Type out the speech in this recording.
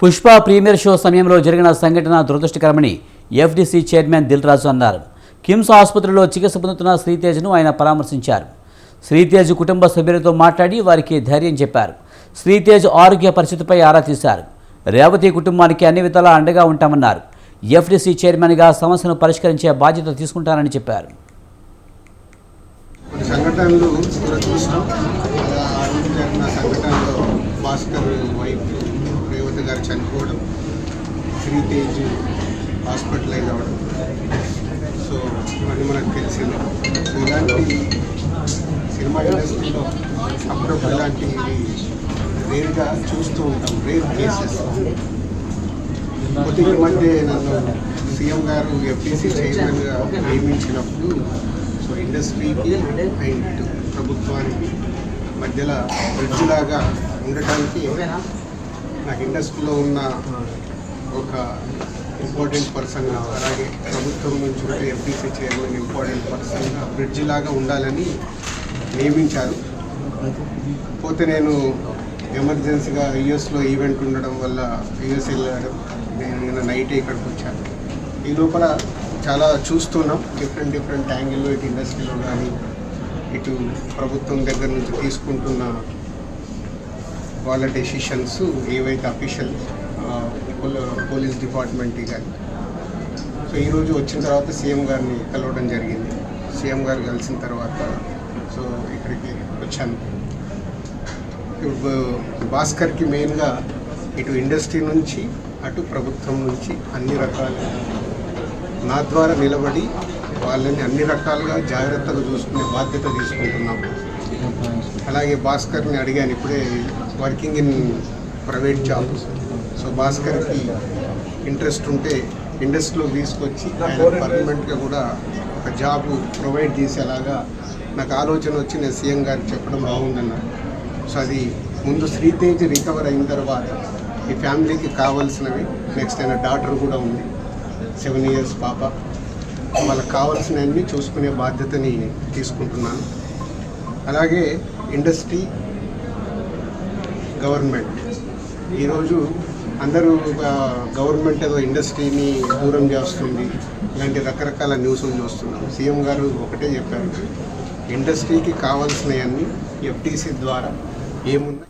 Pushpa premiere show సమయంలో జరిగిన సంఘటన దురదృష్టకరమని ఎఫ్డీసీ చైర్మన్ దిల్ రాజు అన్నారు కిమ్స్ ఆసుపత్రిలో చికిత్స పొందుతున్న శ్రీతేజ్ను ఆయన పరామర్శించారు శ్రీతేజ్ కుటుంబ సభ్యులతో మాట్లాడి వారికి ధైర్యం చెప్పారు శ్రీతేజ్ ఆరోగ్య పరిస్థితిపై ఆరా తీశారు రేవతి కుటుంబానికి అన్ని విధాలా అండగా ఉంటామన్నారు ఎఫ్డీసీ చైర్మన్గా సమస్యను పరిష్కరించే బాధ్యత తీసుకుంటానని చెప్పారు సంఘటనలు దురదృష్టం సంఘటనలో భాస్కర్ వైఫ్ చనిపోవడం శ్రీతేజ్ హాస్పిటలైజ్ అవ్వడం సో ఇవన్నీ మనకు తెలిసింది. సో ఇలాంటి సినిమా ఇండస్ట్రీలో అప్పుడప్పుడు ఇలాంటివి రేర్గా చూస్తూ ఉంటాం రేర్ కేసెస్. కొద్ది మధ్య నన్ను సీఎం గారు ఎఫ్టీసీ చైర్మన్గా నియమించినప్పుడు సో ఇండస్ట్రీకి అండ్ ప్రభుత్వానికి మధ్యలో బ్రిడ్జ్ లాగా ఉండటానికి నాకు ఇండస్ట్రీలో ఉన్న ఒక ఇంపార్టెంట్ పర్సన్గా అలాగే ప్రభుత్వం నుంచి కూడా ఎంపీసీ చైర్మన్ ఇంపార్టెంట్ పర్సన్గా బ్రిడ్జ్ లాగా ఉండాలని నియమించారు. పోతే నేను ఎమర్జెన్సీగా యుఎస్లో ఈవెంట్ ఉండడం వల్ల యుఎస్ వెళ్ళడం నేను నిన్న నైట్ ఇక్కడికి వచ్చాను. ఈ లోపల చాలా చూస్తున్నాం డిఫరెంట్ డిఫరెంట్ యాంగిల్లో ఇటు ఇండస్ట్రీలో కానీ ఇటు ప్రభుత్వం దగ్గర నుంచి తీసుకుంటున్న వాళ్ళ డెసిషన్స్ ఏవైతే అఫీషియల్ పోలీస్ డిపార్ట్మెంట్ కానీ సో ఈరోజు వచ్చిన తర్వాత సీఎం గారిని కలవడం జరిగింది. సీఎం గారు కలిసిన తర్వాత సో ఇక్కడికి వచ్చాను. ఇప్పుడు భాస్కర్కి మెయిన్గా ఇటు ఇండస్ట్రీ నుంచి అటు ప్రభుత్వం నుంచి అన్ని రకాల నా ద్వారా నిలబడి వాళ్ళని అన్ని రకాలుగా జాగ్రత్తగా చూసుకునే బాధ్యత తీసుకుంటున్నాం అలాగే భాస్కర్ని అడిగాను ఇప్పుడే working in private job. So భాస్కర్కి interest ఉంటే ఇండస్ట్రీలో తీసుకొచ్చి ఆయన పర్మనెంట్గా కూడా ఒక జాబ్ ప్రొవైడ్ చేసేలాగా నాకు ఆలోచన వచ్చి నేను సీఎం గారికి చెప్పడం బాగుందన్నారు సో అది ముందు శ్రీతేజ్ రికవర్ అయిన తర్వాత ఈ ఫ్యామిలీకి కావాల్సినవి నెక్స్ట్ ఆయన డాటర్ కూడా ఉంది సెవెన్ ఇయర్స్ పాప. వాళ్ళకి కావాల్సినవన్నీ చూసుకునే బాధ్యతని తీసుకుంటున్నాను. అలాగే ఇండస్ట్రీ గవర్నమెంట్. ఈరోజు అందరూ గవర్నమెంట్ ఏదో ఇండస్ట్రీని దూరం చేస్తుంది. ఇలాంటి రకరకాల న్యూస్లు చూస్తున్నాం సీఎం గారు ఒకటే చెప్పారు. ఇండస్ట్రీకి కావాల్సినవన్నీ ఎఫ్టీసీ ద్వారా ఏమున్నాయి